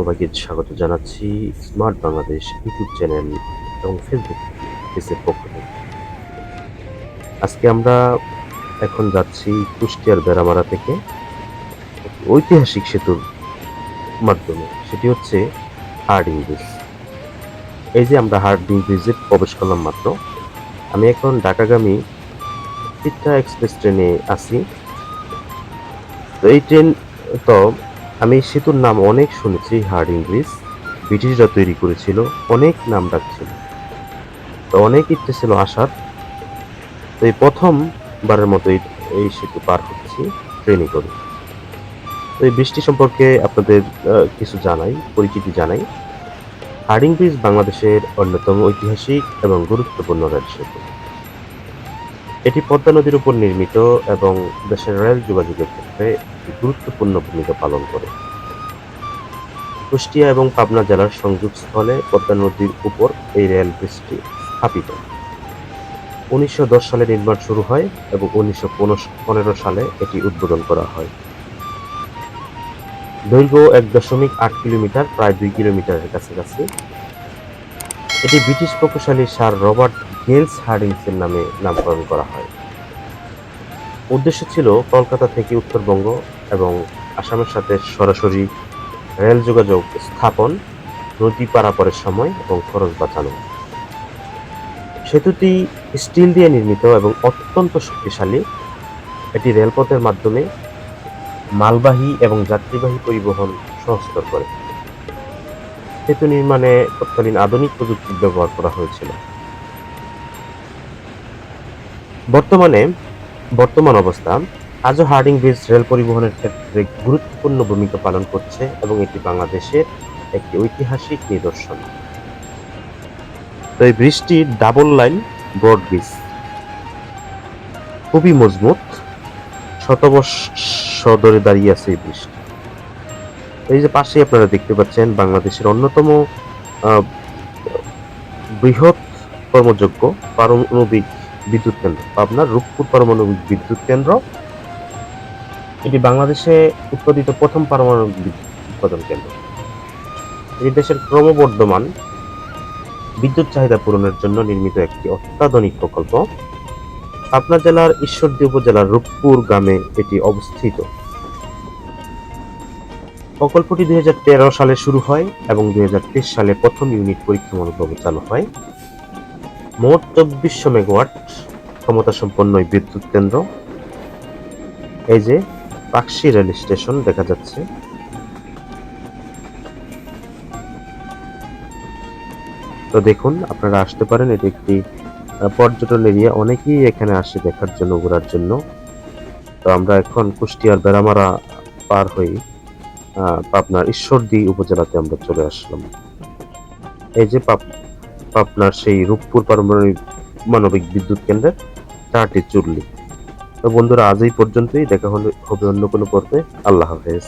সবাইকে স্বাগত জানাচ্ছি স্মার্ট বাংলাদেশ ইউটিউব চ্যানেল এবং ফেসবুক পেজের পক্ষ থেকে। আজকে আমরা এখন যাচ্ছি কুষ্টিয়ার বেড়ামারা থেকে ঐতিহাসিক সেতুর মাধ্যমে। সেটি হচ্ছে হার্ডিং ব্রিজ। এই যে আমরা হার্ডিং ব্রিজে প্রবেশ করলাম মাত্র, আমি এখন ঢাকাগামী চিত্রা এক্সপ্রেস ট্রেনে আছি। তো এই ট্রেন তো আমি এই সেতুর নাম অনেক শুনেছি, হার্ড ব্রিজ ব্রিটিশরা তৈরি করেছিল, অনেক নাম ডাকছিল। তো অনেক ইচ্ছে ছিল আসার। তো এই প্রথমবারের মতো এই সেতু পার হচ্ছি, ট্রেনে করে। তো এই বৃষ্টি সম্পর্কে আপনাদের কিছু জানাই, পরিচিতি জানাই। হার্ডিং ব্রিজ বাংলাদেশের অন্যতম ঐতিহাসিক এবং গুরুত্বপূর্ণ রেল সেতু। এটি পদ্মা নদীর উপর নির্মিত এবং দেশের রেল যোগাযোগের ক্ষেত্রে একটি গুরুত্বপূর্ণ ভূমিকা পালন করে। কুষ্টিয়া এবং পাবনা জেলার সংযোগস্থলে পদ্মা নদীর উপর এই রেল ব্রিজটি স্থাপিত। উনিশশো দশ সালে নির্মাণ শুরু হয় এবং উনিশশো পনেরো সালে এটি উদ্বোধন করা হয়। দৈর্ঘ্য এক দশমিক আট কিলোমিটার, প্রায় দুই কিলোমিটারের কাছাকাছি। এটি ব্রিটিশ প্রকৌশলী স্যার রবার্ট গেলস হার্ডিংসের নামে নামকরণ করা হয়। উদ্দেশ্য ছিল কলকাতা থেকে উত্তরবঙ্গ এবং আসামের সাথে সরাসরি রেল যোগাযোগ স্থাপন, নদী পারাপারের সময় এবং খরচ বাঁচানো। সেতুটি স্টিল দিয়ে নির্মিত এবং অত্যন্ত শক্তিশালী। এটি রেলপথের মাধ্যমে মালবাহী এবং যাত্রীবাহী পরিবহন সহজতর করে। সেতু নির্মাণে তৎকালীন আধুনিক প্রযুক্তি ব্যবহার করা হয়েছিল। বর্তমানে বর্তমান অবস্থা, আজও হার্ডিং ব্রিজ রেল পরিবহনের ক্ষেত্রে গুরুত্বপূর্ণ ভূমিকা পালন করছে এবং এটি বাংলাদেশের একটি ঐতিহাসিক নিদর্শন। এই ব্রিজটি ডাবল লাইন ব্রড ব্রিজ। খুবই মজবুত, শতবর্ষ ধরে দাঁড়িয়ে আছে এই ব্রিজটি। এই যে পাশে আপনারা দেখতে পাচ্ছেন বাংলাদেশের অন্যতম বৃহৎ কর্মযোগ্য পারমাণবিক বিদ্যুৎ কেন্দ্র, পাবনার রূপপুর পারমাণবিক বিদ্যুৎ কেন্দ্র। এটি বাংলাদেশে উৎপাদিত প্রথম পারমাণবিক বিদ্যুৎ উৎপাদন কেন্দ্র। এটি দেশের ক্রমবর্ধমান বিদ্যুৎ চাহিদা পূরণের জন্য নির্মিত একটি অত্যাধুনিক প্রকল্প। পাবনা জেলার ঈশ্বরদী উপজেলার রূপপুর গ্রামে এটি অবস্থিত। প্রকল্পটি দুই হাজার তেরো সালে শুরু হয় এবং দুই হাজার তেইশ সালে প্রথম ইউনিট পরীক্ষামূলকভাবে চালু হয়। মোট চব্বিশশো মেগাওয়াট ক্ষমতা সম্পন্ন বিদ্যুৎ কেন্দ্র। এই যে পাকশি রেল স্টেশন দেখা যাচ্ছে। তো দেখুন, আপনারা আসতে পারেন, এটি একটি পর্যটন এরিয়া। অনেকেই এখানে আসে দেখার জন্য, ঘোরার জন্য। তো আমরা এখন কুষ্টিয়ার বেড়ামারা পার হয়ে পাবনার ঈশ্বরদী উপজেলাতে আমরা চলে আসলাম। এই যে পাবনার সেই রূপপুর পারমাণবিক মানবিক বিদ্যুৎ কেন্দ্রের চারটি চুল্লি। তো বন্ধুরা, আজ এই পর্যন্তই। দেখা হলে হবে অন্য কোনো পর্বে। আল্লাহ হাফেজ।